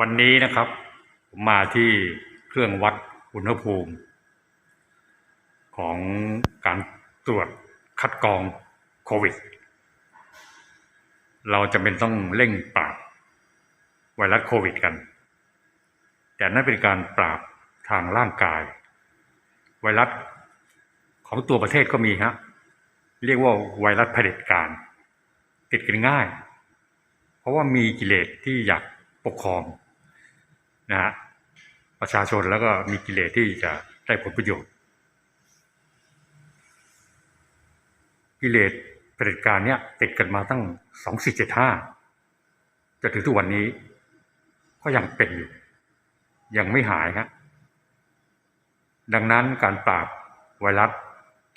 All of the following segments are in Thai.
วันนี้นะครับผมมาที่เครื่องวัดอุณหภูมิ ของการตรวจคัดกรองโควิด เราจะเป็นต้องเร่งปราบไวรัสโควิดกัน แต่นั่นเป็นการปราบทางร่างกาย ไวรัสของตัวประเทศก็มีฮะเรียกว่าไวรัสเผด็จการ ติดกันง่าย เพราะว่ามีกิเลสที่อยากปกครอง นะฮะประชาชนแล้วก็มีกิเลสที่จะได้ผลประโยชน์ กิเลสเผด็จการเนี่ยติดกันมาตั้งสองสี่เจ็ดห้าจนถึงทุกวันนี้ ก็ยังเป็นอยู่ ยังไม่หายครับดังนั้นการปราบไวรัส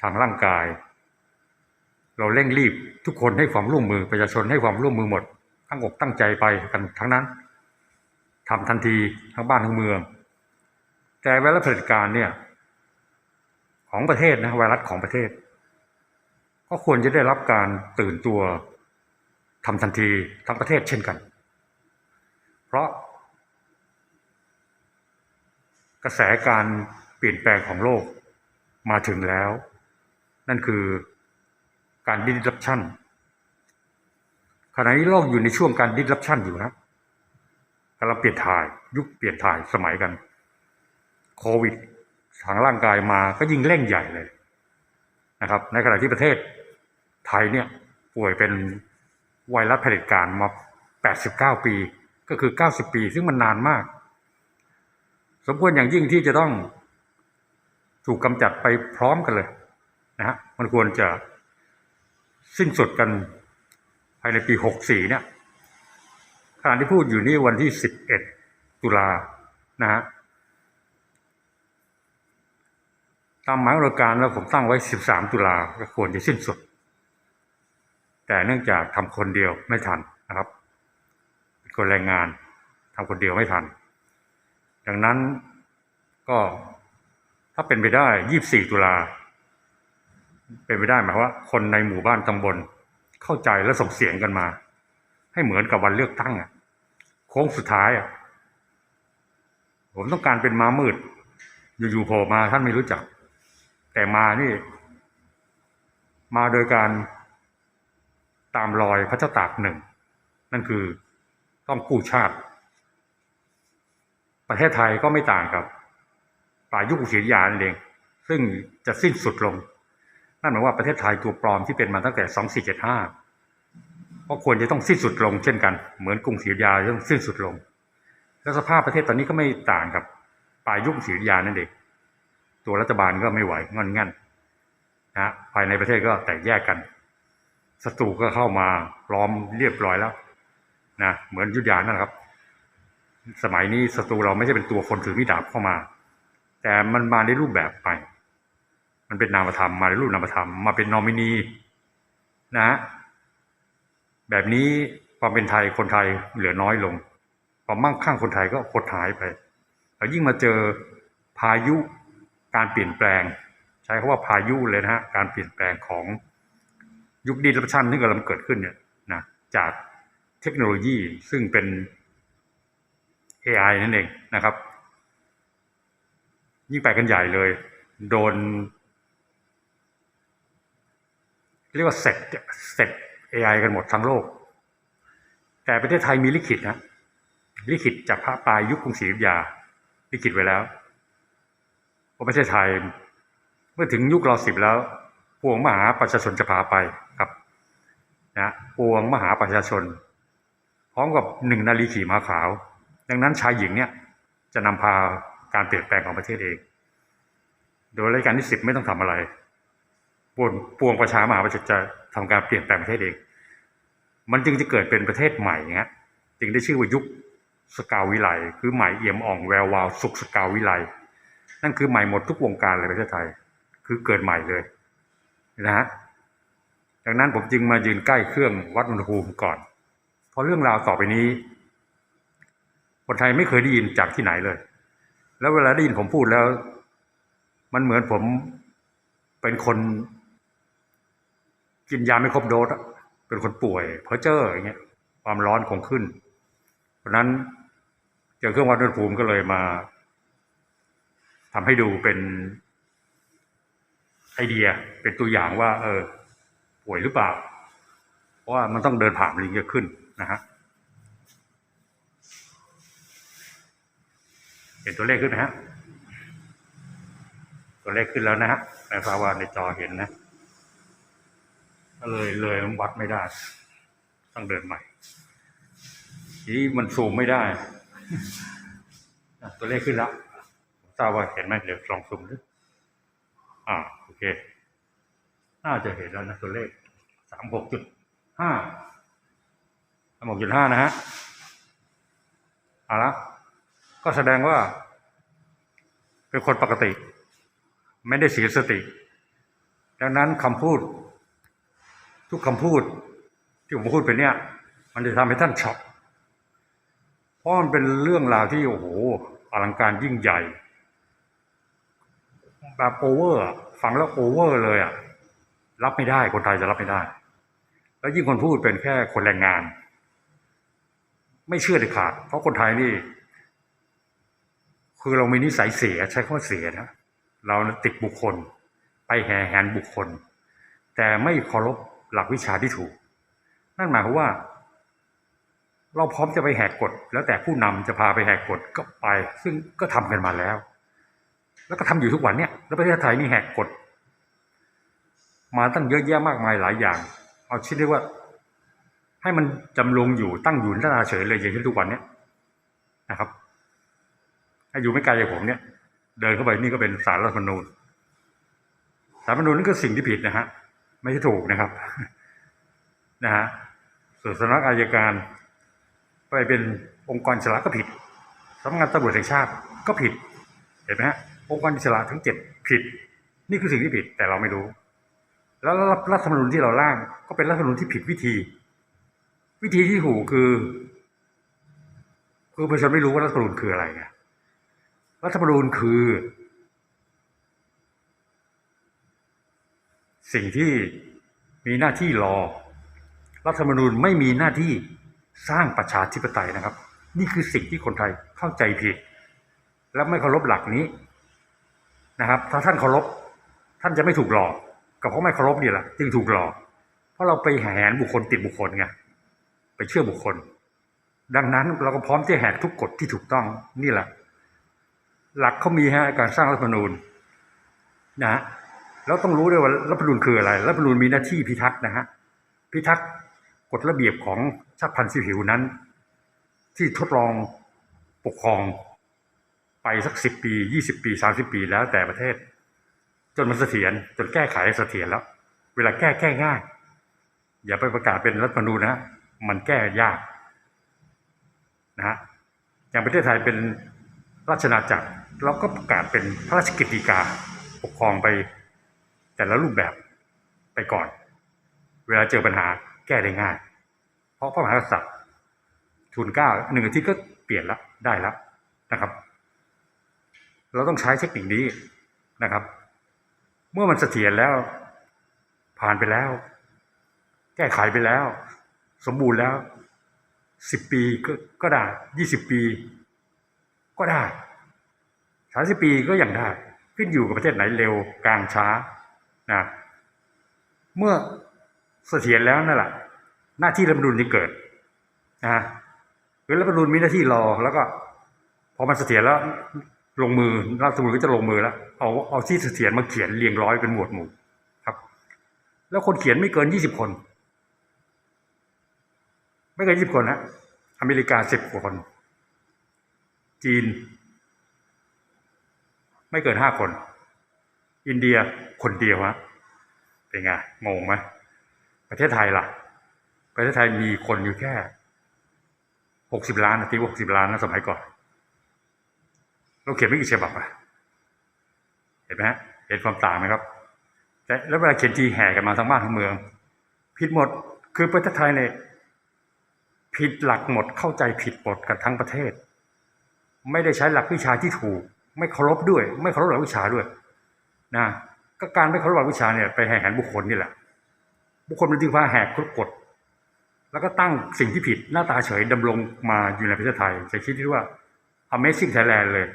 ทางร่างกาย เราเร่งรีบทุกคนให้ความร่วมมือประชาชนให้ความร่วมมือหมด ตั้งอกตั้งใจไปกันทั้งนั้น ทำทันทีทั้งบ้านทั้งเมือง แต่ไวรัสเผด็จการเนี่ย ของประเทศนะไวรัสของประเทศ ก็ควรจะได้รับการตื่นตัวทำทันทีทั้งประเทศเช่นกัน เพราะ กระแสการเปลี่ยนแปลงของโลกมาถึงแล้ว นั่นคือการดิสรัปชันขณะนี้โลกอยู่ในช่วงการดิสรัปชันอยู่นะ กำลังเปลี่ยนถ่าย ยุคเปลี่ยนถ่ายสมัยกันโควิดทางร่างกายมาก็ยิ่งเร่งใหญ่เลยนะครับ ในขณะที่ประเทศไทยเนี่ยป่วยเป็นไวรัสเผด็จการมา 89 ปีก็คือ 90 ปี ซึ่งมันนานมาก สมควรอย่างยิ่งที่จะต้องถูกกำจัดไปพร้อมกันเลยนะฮะมันควรจะสิ้นสุดกันภายในปี 64 เนี่ย ขณะที่พูดอยู่นี่วันที่11ตุลานะฮะตามหมายราการแล้วผมตั้งไว้13ตุลาก็ควรจะสิ้นสุด แต่เนื่องจากทำคนเดียวไม่ทันนะครับเป็นคนแรงงานทำคนเดียวไม่ทัน ดังนั้นก็ถ้าเป็นไปได้24ตุลาเป็นไปได้หมายว่า คนในหมู่บ้านตำบลเข้าใจและส่งเสียงกันมา ให้เหมือนกับวันเลือกตั้งอะ โค้งสุดท้ายอะ ผมต้องการเป็นม้ามืด อยู่ๆโผล่มาท่านไม่รู้จัก แต่มานี่ มาโดยการตามรอยพระเจ้าตากหนึ่ง นั่นคือต้องกู้ชาติ ประเทศไทยก็ไม่ต่างกับป่ายุคอุชิยานั่นเอง ซึ่งจะสิ้นสุดลง นั่นหมายว่าประเทศไทยตัวปลอมที่เป็นมาตั้งแต่ 2475 ก็ควรจะต้องสิ้นสุดลงเช่นกัน เหมือนกรุงศรีอยุธยาต้องสิ้นสุดลง แล้วสภาพประเทศตอนนี้ก็ไม่ต่างกับป่ายุคศรีอยุธยานั่นเองตัวรัฐบาลก็ไม่ไหวงอนงันนะภายในประเทศก็แตกแยกกันศัตรูก็เข้ามาล้อมเรียบร้อยแล้วนะเหมือนยุธยานั่นแหละครับ สมัยนี้ศัตรูเราไม่ใช่เป็นตัวคนถือมีดดาบเข้ามา แต่มันมาในรูปแบบไป มันเป็นนามธรรมมาในรูปนามธรรมมาเป็นนอมินีนะฮะ แบบนี้ความเป็นไทยคนไทยเหลือน้อยลง ความมั่งคั่งคนไทยก็หดหายไป แล้วยิ่งมาเจอพายุการเปลี่ยนแปลง ใช้คำว่าพายุเลยนะฮะการเปลี่ยนแปลงของยุคดิจิทัลที่กำลังเกิดขึ้นเนี่ยนะจากเทคโนโลยีซึ่งเป็น AI นั่นเองนะครับ ยิ่งไปกันใหญ่เลย โดน เรียกว่าเสร็จเสร็จ AI กันหมดทั้งโลก แต่ประเทศไทยมีลิขิตนะลิขิตจากพระปลายยุคกรุงศรีอยุธยาลิขิตไว้แล้วว่าประเทศไทยเมื่อถึงยุคเรอสิบแล้วพวงมหาประชาชนจะพาไปครับนะพวงมหาประชาชน พร้อมกับหนึ่งนาลีขี่ม้าขาว ดังนั้นชายหญิงเนี่ยจะนำพาการเปลี่ยนแปลงของประเทศเอง โดยรายการที่สิบไม่ต้องทำอะไร ปวงปวงประชามหาประชาจะทำการเปลี่ยนแปลงประเทศเอง มันจึงจะเกิดเป็นประเทศใหม่เงี้ยจึงได้ชื่อว่ายุคสกาวิไลคือใหม่เอี่ยมอ่องแวววาวสุขสกาวิไลนั่นคือใหม่หมดทุกวงการเลยประเทศไทย คือเกิดใหม่เลยนะฮะดังนั้นผมจึงมายืนใกล้เครื่องวัดอุณหภูมิก่อน เพราะเรื่องราวต่อไปนี้ คนไทยไม่เคยได้ยินจากที่ไหนเลย แล้วเวลาได้ยินผมพูดแล้ว มันเหมือนผมเป็นคน กินยาไม่ครบโดสอะเป็นคนป่วยเพราะเจออย่างเงี้ย ความร้อนคงขึ้น เพราะนั้นเจอเครื่องวัดอุณหภูมิก็เลยมาทำให้ดูเป็นไอเดียเป็นตัวอย่างว่า เออ ป่วยหรือเปล่า เพราะว่ามันต้องเดินผ่านลิงเยอะขึ้นนะฮะเห็นตัวเลขขึ้นไหมฮะตัวเลขขึ้นแล้วนะฮะในภาวะในจอเห็นนะ ก็เลยเลยวัดไม่ได้ ต้องเดินใหม่ทีมันซูมไม่ได้ ตัวเลขขึ้นแล้วทราบว่าเห็นไหมเดี๋ยวลองซูมดูอ่าโอเค น่าจะเห็นแล้วนะตัวเลขสามหกจุดห้าสามหกจุดห้านะฮะเอาละก็แสดงว่า เป็นคนปกติ ไม่ได้เสียสติ ดังนั้นคำพูด ทุกคำพูดที่ผมพูดไปเนี่ย มันจะทำให้ท่านช็อกเพราะมันเป็นเรื่องราวที่โอ้โหอลังการยิ่งใหญ่ แบบโอเวอร์ฟังแล้วโอเวอร์เลยอะรับไม่ได้คนไทยจะรับไม่ได้ แล้วยิ่งคนพูดเป็นแค่คนแรงงาน ไม่เชื่อเด็ดขาด เพราะคนไทยนี่ คือเรามีนิสัยเสียใช้คำว่าเสียนะเราติดบุคคล ไปแห่แหนบุคคล แต่ไม่เคารพ หลักวิชาที่ถูก นั่นหมายความว่า เราพร้อมจะไปแหกกฎแล้วแต่ผู้นำจะพาไปแหกกฎก็ไป ซึ่งก็ทำกันมาแล้ว แล้วก็ทำอยู่ทุกวันเนี่ยแล้วประเทศไทยนี่แหกกฎมาตั้งเยอะแยะมากมายหลายอย่าง เอาชิ้นเรียกว่า ให้มันจำลองอยู่ตั้งอยู่หน้าตาเฉยเลยอย่างเช่นทุกวันเนี้ยนะครับถ้าอยู่ไม่ไกลจากผมเนี่ย เดินเข้าไปนี่ก็เป็นสารรัฐมนูญสารรัฐมนูญนั่นก็สิ่งที่ผิดนะฮะ ไม่ใช่ถูกนะครับนะฮะส่วนสำนักอายการ ไปเป็นองค์กรอิสระก็ผิดสำนักงานตำรวจแห่งชาติก็ผิด เห็นไหมฮะองค์กรอิสระทั้งเจ็ดผิด นี่คือสิ่งที่ผิดแต่เราไม่รู้ แล้วรัฐธรรมนูญที่เราร่าง ก็เป็นรัฐธรรมนูญที่ผิดวิธี วิธีที่ถูกคือ คือประชาชนไม่รู้ว่ารัฐธรรมนูญคืออะไรไงรัฐธรรมนูญคือ สิ่งที่มีหน้าที่รอ รัฐธรรมนูญไม่มีหน้าที่สร้างประชาธิปไตยนะครับ นี่คือสิ่งที่คนไทยเข้าใจผิด และไม่เคารพหลักนี้นะครับ ถ้าท่านเคารพท่านจะไม่ถูกหลอกก็เพราะไม่เคารพนี่แหละจึงถูกหลอก เพราะเราไปแหนบุคคลติดบุคคลไงไปเชื่อบุคคล ดังนั้นเราก็พร้อมที่จะแหกทุกกฎที่ถูกต้องนี่แหละ หลักเขามีฮะการสร้างรัฐธรรมนูญนะฮะ แล้วต้องรู้ด้วยว่ารัฐธรรมนูญคืออะไรรัฐธรรมนูญมีหน้าที่พิทักษ์นะฮะพิทักษ์กฎระเบียบของชาติพันธุ์สีผิวนั้น ที่ทดลองปกครองไปสักสิบปียี่สิบปีสามสิบปีแล้วแต่ประเทศ จนมันเสถียรจนแก้ไขเสถียรแล้ว เวลาแก้แก้ง่าย อย่าไปประกาศเป็นรัฐธรรมนูญนะมันแก้ยากนะฮะอย่างประเทศไทยเป็นราชอาณาจักรเราก็ประกาศเป็นพระราชกิจฎีกาปกครองไป แต่ละรูปแบบไปก่อน เวลาเจอปัญหาแก้ได้ง่าย เพราะพระมหากษัตริย์ทุนเก้าหนึ่งอาทิตย์ก็เปลี่ยนแล้วได้แล้วนะครับ เราต้องใช้เทคนิคนี้นะครับ เมื่อมันเสถียรแล้ว ผ่านไปแล้ว แก้ไขไปแล้ว สมบูรณ์แล้วสิบปีก็ก็ได้ยี่สิบปี ก็ได้สามสิบปีก็ยังได้ ขึ้นอยู่กับประเทศไหนเร็วกลางช้า นะเมื่อเสถียรแล้วนั่นแหละหน้าที่รัฐมนูญจะเกิดนะคือรัฐมนูญมีหน้าที่รอแล้วก็พอมันเสถียรแล้ว ลงมือรัฐมนูญก็จะลงมือแล้ว เอาเอาที่เสถียรมาเขียนเรียงร้อยเป็นหมวดหมู่ครับ แล้วคนเขียนไม่เกินยี่สิบคน ไม่เกินยี่สิบคนนะอเมริกาสิบกว่าคน จีน ไม่เกินห้าคน อินเดียคนเดียวฮะเป็นไงงงไหมประเทศไทยล่ะ ประเทศไทยมีคนอยู่แค่หกสิบล้านนะตีหกสิบล้านนะสมัยก่อนเราเขียนไม่กี่ฉบับอะเห็นไหมฮะเห็นความต่างไหมครับ แต่แล้วเวลาเขียนทีแห่กันมาทั้งบ้านทั้งเมือง ผิดหมดคือประเทศไทยเนี่ยผิดหลักหมดเข้าใจผิดหมดกันทั้งประเทศ ไม่ได้ใช้หลักวิชาที่ถูก ไม่เคารพด้วย ไม่เคารพหลักวิชาด้วย นะก็การไม่เคารพหลักวิชาเนี่ยไปแหกหันบุคคลนี่แหละ บุคคลเป็นที่ว่าแหกกฎแล้วก็ตั้งสิ่งที่ผิดหน้าตาเฉยดำรงมาอยู่ในประเทศไทย จะคิดที่ว่า Amazing Thailand เลย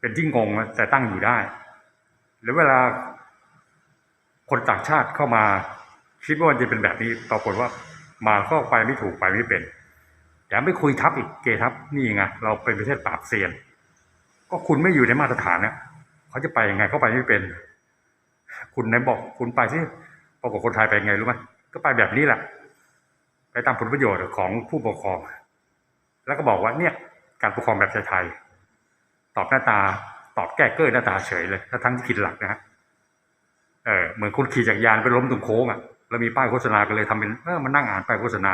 เป็นที่งงแต่ตั้งอยู่ได้ แล้วเวลาคนต่างชาติเข้ามา คิดว่ามันจะเป็นแบบนี้ปรากฏว่ามาเข้าไปไม่ถูกไปไม่เป็นแถมไปคุยทับอีกเกทับนี่ไงเราเป็นประเทศปราบเซียน ก็คุณไม่อยู่ในมาตรฐานเนี่ย เขาจะไปยังไงเขาไปไม่เป็น คุณไหนบอกคุณไปที่ปรากฏคนไทยไปยังไงรู้ไหมก็ไปแบบนี้แหละไปตามผลประโยชน์ของผู้ปกครอง แล้วก็บอกว่าเนี่ย การปกครองแบบไทยๆตอบหน้าตา ตอบแก้เก้อหน้าตาเฉยเลยถ้าทั้งที่ผิดหลักนะฮะเออเหมือนคุณขี่จักรยานไปล้มตรงโค้งอะแล้วมีป้ายโฆษณากันเลยทำเป็นเออมานั่งอ่านป้ายโฆษณา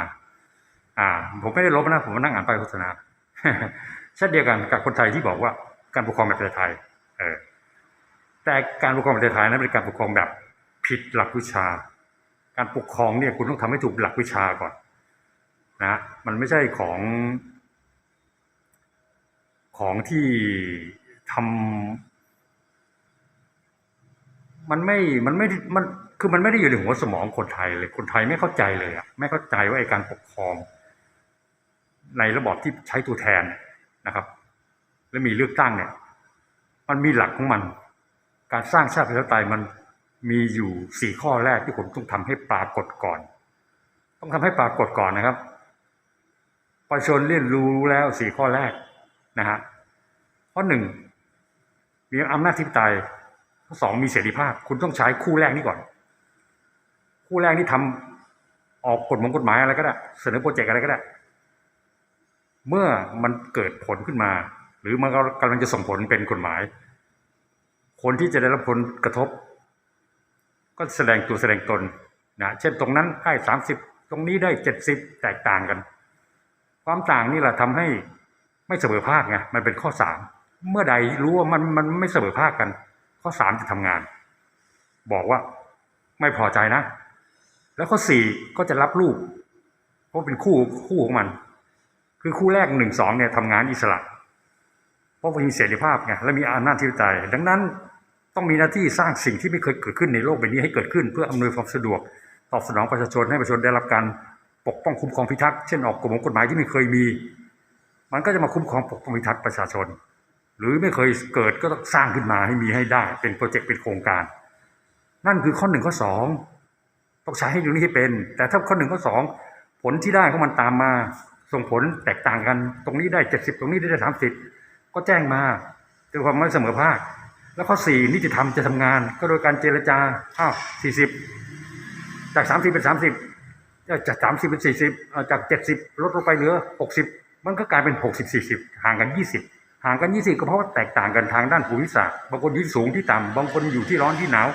อ่า ผมไม่ได้ลบนะผมมานั่งอ่านป้ายโฆษณาเช่นเดียวกันกับคนไทยที่บอกว่าการปกครองแบบไทยเออ แต่การปกครองแบบไทยนั้นเป็นการปกครองแบบผิดหลักวิชา การปกครองเนี่ยคุณต้องทำให้ถูกหลักวิชาก่อนนะมันไม่ใช่ของของที่ทำมันไม่มันไม่มันคือมันไม่ได้อยู่ในหัวสมองคนไทยเลย คนไทยไม่เข้าใจเลยอะไม่เข้าใจว่าไอ้การปกครอง ในระบอบที่ใช้ตัวแทนนะครับ และมีเลือกตั้งเนี่ย มันมีหลักของมัน การสร้างชาติประชาธิปไตยมันมีอยู่สี่ข้อแรกที่ผมต้องทำให้ปรากฏก่อน ต้องทำให้ปรากฏก่อนนะครับ ประชาชนเรียนรู้แล้วสี่ข้อแรกนะฮะข้อหนึ่งมีอำนาจทิปไตยข้อสองมีเสรีภาพ คุณต้องใช้คู่แรกนี้ก่อน คู่แรกนี่ทำออกกฎมายกฎหมายอะไรก็ได้ เสนอโปรเจกต์อะไรก็ได้ เมื่อมันเกิดผลขึ้นมา หรือมันกำลังจะส่งผลเป็นกฎหมาย คนที่จะได้รับผลกระทบ ก็แสดงตัวแสดงตนนะเช่นตรงนั้นได้สามสิบตรงนี้ได้เจ็ดสิบแตกต่างกัน ความต่างนี่แหละทำให้ไม่เสมอภาคไงมันเป็นข้อสามเมื่อใดรู้ว่ามันมันไม่เสมอภาคกัน ข้อสามจะทำงาน บอกว่าไม่พอใจนะ แล้วข้อสี่ก็จะรับลูกเพราะเป็นคู่คู่ของมัน คือคู่แรกหนึ่งสองเนี่ยทำงานอิสระ เพราะมีเสรีภาพไงและมีอำนาจที่ปไตยดังนั้น ต้องมีหน้าที่สร้างสิ่งที่ไม่เคยเกิดขึ้นในโลกใบนี้ให้เกิดขึ้น เพื่ออำนวยความสะดวก ตอบสนองประชาชนให้ประชาชนได้รับการปกป้องคุ้มครองพิทักษ์เช่นออกกฎหมายกฎหมายที่ไม่เคยมี มันก็จะมาคุ้มครองปกป้องพิทักษ์ประชาชน หรือไม่เคยเกิดก็ต้องสร้างขึ้นมาให้มีให้ได้ เป็นโปรเจกต์เป็นโครงการ นั่นคือข้อหนึ่งข้อสองต้องใช้ให้ตรงนี้ให้เป็น แต่ถ้าข้อหนึ่งข้อสองผลที่ได้ของมันตามมาส่งผลแตกต่างกัน ตรงนี้ได้เจ็ดสิบตรงนี้ได้สามสิบก็แจ้งมาด้วยความไม่เสมอภาค แล้วข้อสี่นิติธรรมจะทำงาน ก็โดยการเจรจาอ้าวสี่สิบจากสามสิบเป็นสามสิบจากสามสิบเป็นสี่สิบจากเจ็ดสิบลดลงไปเหลือหกสิบมันก็กลายเป็นหกสิบสี่สิบห่างกันยี่สิบห่างกันยี่สิบก็เพราะว่าแตกต่างกันทางด้านภูมิศาสตร์บางคนอยู่สูงที่ต่ำบางคนอยู่ที่ร้อนที่หนาว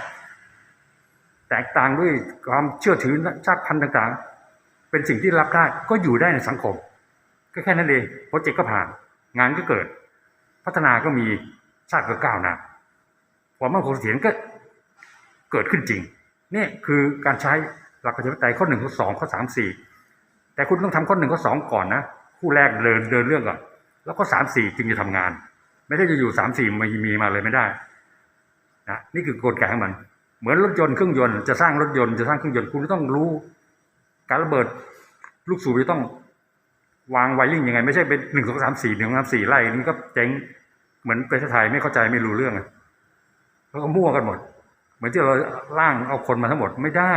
แตกต่างด้วยความเชื่อถือชาติพันธุ์ต่างๆ เป็นสิ่งที่รับได้ก็อยู่ได้ในสังคม ก็แค่นั้นเองโปรเจกต์ก็ผ่าน งานก็เกิด พัฒนาก็มีชาติก็ก้าวหน้า ความมั่นคงเสถียรก็เกิดขึ้นจริงเนี่ยคือการใช้หลักประชาธิปไตยข้อหนึ่งข้อสองข้อสามสี่แต่คุณต้องทำข้อหนึ่งข้อสองก่อนนะคู่แรกเดินเดินเรื่องก่อนแล้วก็สามสี่จึงจะทำงาน ไม่ได้จะอยู่สามสี่มีมีมาเลยไม่ได้นะนี่คือกลไกของมัน เหมือนรถยนต์เครื่องยนต์จะสร้างรถยนต์จะสร้างเครื่องยนต์คุณต้องรู้ การระเบิดลูกสูบจะต้องวางไวริ่งยังไง ไม่ใช่เป็นหนึ่งสองสามสี่หนึ่งสองสามสี่ไล่นี่ก็เจ๊งเหมือนประเทศไทยไม่เข้าใจไม่รู้เรื่องอะ แล้วก็มั่วกันหมด เหมือนที่เราล่างเอาคนมาทั้งหมดไม่ได้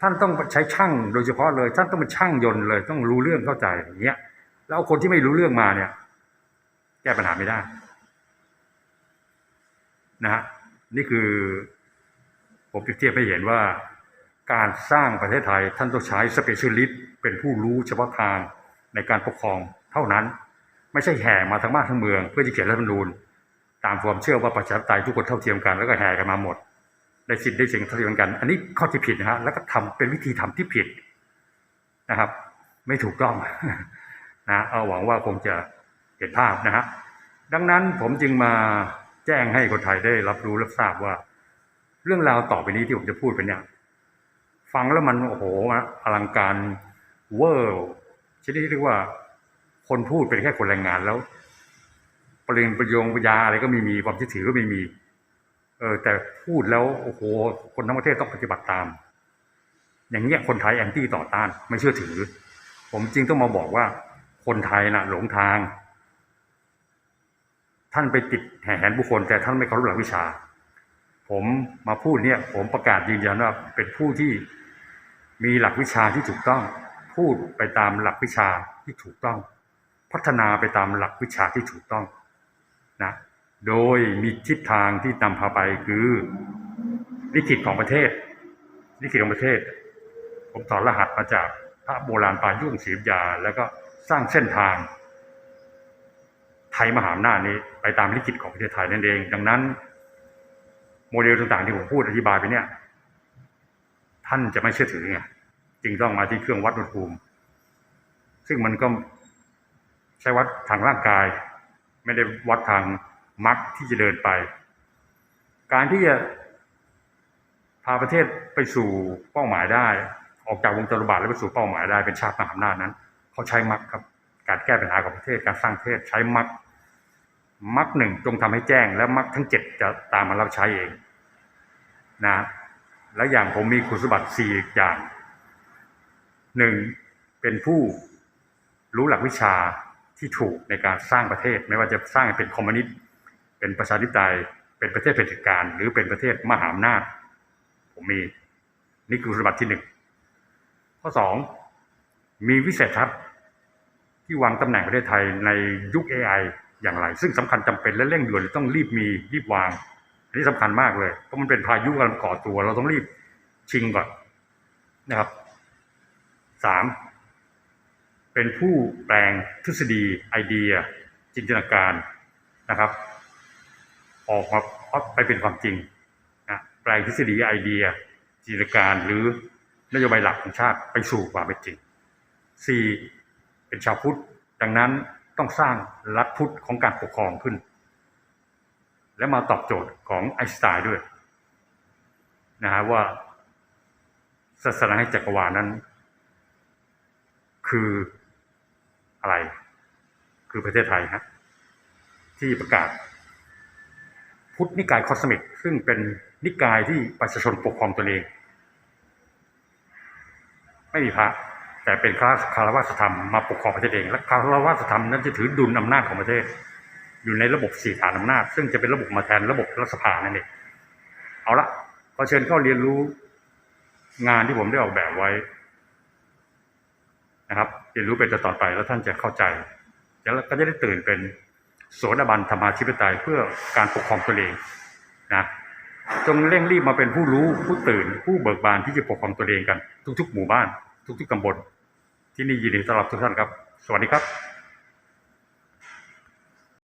ท่านต้องใช้ช่างโดยเฉพาะเลย ท่านต้องเป็นช่างยนต์เลย ต้องรู้เรื่องเข้าใจอย่างเงี้ย แล้วเอาคนที่ไม่รู้เรื่องมาเนี่ย แก้ปัญหาไม่ได้ นะฮะนี่คือ ผมเปรียบเทียบให้เห็นว่าการสร้างประเทศไทยท่านต้องใช้สเปเชียลิสต์เป็นผู้รู้เฉพาะทางในการปกครองเท่านั้น ไม่ใช่แห่มาทั้งบ้านทั้งเมือง เพื่อจะเขียนรัฐธรรมนูญ ตามความเชื่อว่าประชาธิปไตยทุกคนเท่าเทียมกันแล้วก็แห่กันมาหมด ได้สิทธิ์ได้เสียงเท่าเทียมกัน อันนี้ข้อที่ผิดนะฮะแล้วก็ทำเป็นวิธีทำที่ผิดนะครับ ไม่ถูกต้องนะเอาหวังว่าคงจะเห็นภาพนะฮะดังนั้นผมจึงมาแจ้งให้คนไทยได้รับรู้รับทราบว่า เรื่องราวต่อไปนี้ที่ผมจะพูดไปเนี่ยฟังแล้วมันโอ้โหอลังการเวอร์ชนิดที่เรียกว่า คนพูดเป็นแค่คนแรงงานแล้ว ประเด็นประโยงปัญญาอะไรก็ไม่มีความเชื่อถือก็ไม่มี เออ แต่พูดแล้วโอ้โหคนทั้งประเทศต้องปฏิบัติตาม อย่างเงี้ยคนไทยแอนตี้ต่อต้าน ไม่เชื่อถือ ผมจริงต้องมาบอกว่า คนไทยน่ะ หลงทาง ท่านไปติดแห่แหนบุคคล แต่ท่านไม่เคารพหลักวิชา ผมมาพูดเนี่ย ผมประกาศยืนยันว่าเป็นผู้ที่มีหลักวิชาที่ถูกต้อง พูดไปตามหลักวิชาที่ถูกต้อง พัฒนาไปตามหลักวิชาที่ถูกต้อง นะโดยมีทิศทางที่นำพาไปคือลิขิตของประเทศลิขิตของประเทศ ผมถอดรหัสมาจากพระโบราณปายุ่งศรียา แล้วก็สร้างเส้นทาง ไทยมหาอำนาจนี้ ไปตามลิขิตของประเทศไทยนั่นเอง ดังนั้น โมเดลต่างๆที่ผมพูดอธิบายไปเนี่ย ท่านจะไม่เชื่อถือไงจึงต้องมาที่เครื่องวัดอุณหภูมิ ซึ่งมันก็ใช้วัดทางร่างกาย ไม่ได้วัดทางมรรคที่จะเดินไป การที่จะพาประเทศไปสู่เป้าหมายได้ ออกจากวงจรบาทแล้วไปสู่เป้าหมายได้เป็นชาติมหาอำนาจนั้น เขาใช้มรรคครับ การแก้ปัญหาของประเทศการสร้างประเทศใช้มรรคมรรคหนึ่งจงทำให้แจ้ง แล้วมรรคทั้งเจ็ดจะตามมารับใช้เองนะและอย่างผมมีคุณสมบัติสี่อย่างหนึ่งเป็นผู้รู้หลักวิชา ที่ถูกในการสร้างประเทศ ไม่ว่าจะสร้างเป็นคอมมิวนิสต์เป็นประชาธิปไตยเป็นประเทศเผด็จการ หรือเป็นประเทศมหาอำนาจ ผมมีนี่คือคุณสมบัติที่หนึ่งข้อสองมีวิสัยทัศน์ที่วางตำแหน่งประเทศไทยในยุค AI อย่างไร ซึ่งสำคัญจำเป็นและเร่งด่วนต้องรีบมีรีบวาง อันนี้สำคัญมากเลย เพราะมันเป็นพายุกำลังก่อตัว เราต้องรีบชิงก่อนนะครับสาม เป็นผู้แปลงทฤษฎีไอเดีย จินตนาการนะครับ ออกมาไปเป็นความจริงนะแปลงทฤษฎีไอเดีย จินตนาการหรือนโยบายหลักของชาติไปสู่ความเป็นจริงสี่เป็นชาวพุทธ ดังนั้นต้องสร้างรัฐพุทธของการปกครองขึ้น และมาตอบโจทย์ของไอน์สไตน์ด้วยนะฮะว่าศาสนาให้จักรวาลนั้น คือ อะไร คือประเทศไทยฮะที่ประกาศ พุทธนิกายคอสมิก ซึ่งเป็นนิกายที่ประชาชนปกครองตนเอง ไม่มีพระแต่เป็นคาคารวะธรรมมาปกครองประเทศเองและคารวะธรรมนั้นจะถือดุลอำนาจของประเทศ อยู่ในระบบสี่ฐานอำนาจ ซึ่งจะเป็นระบบมาแทนระบบรัฐสภานั่นเองเอาละขอเชิญเข้าเรียนรู้งานที่ผมได้ออกแบบไว้ นะครับเรียนรู้ไปต่อไปแล้วท่านจะเข้าใจ แล้วก็จะได้ตื่นเป็นโสดาบันธรรมาธิปไตยเพื่อการปกครองตัวเองนะจงเร่งรีบมาเป็นผู้รู้ผู้ตื่น ผู้เบิกบานที่จะปกครองตัวเองกัน ทุกๆ หมู่บ้าน ทุกๆตำบลที่นี่ยินดีต้อนรับทุกท่านครับ สวัสดีครับ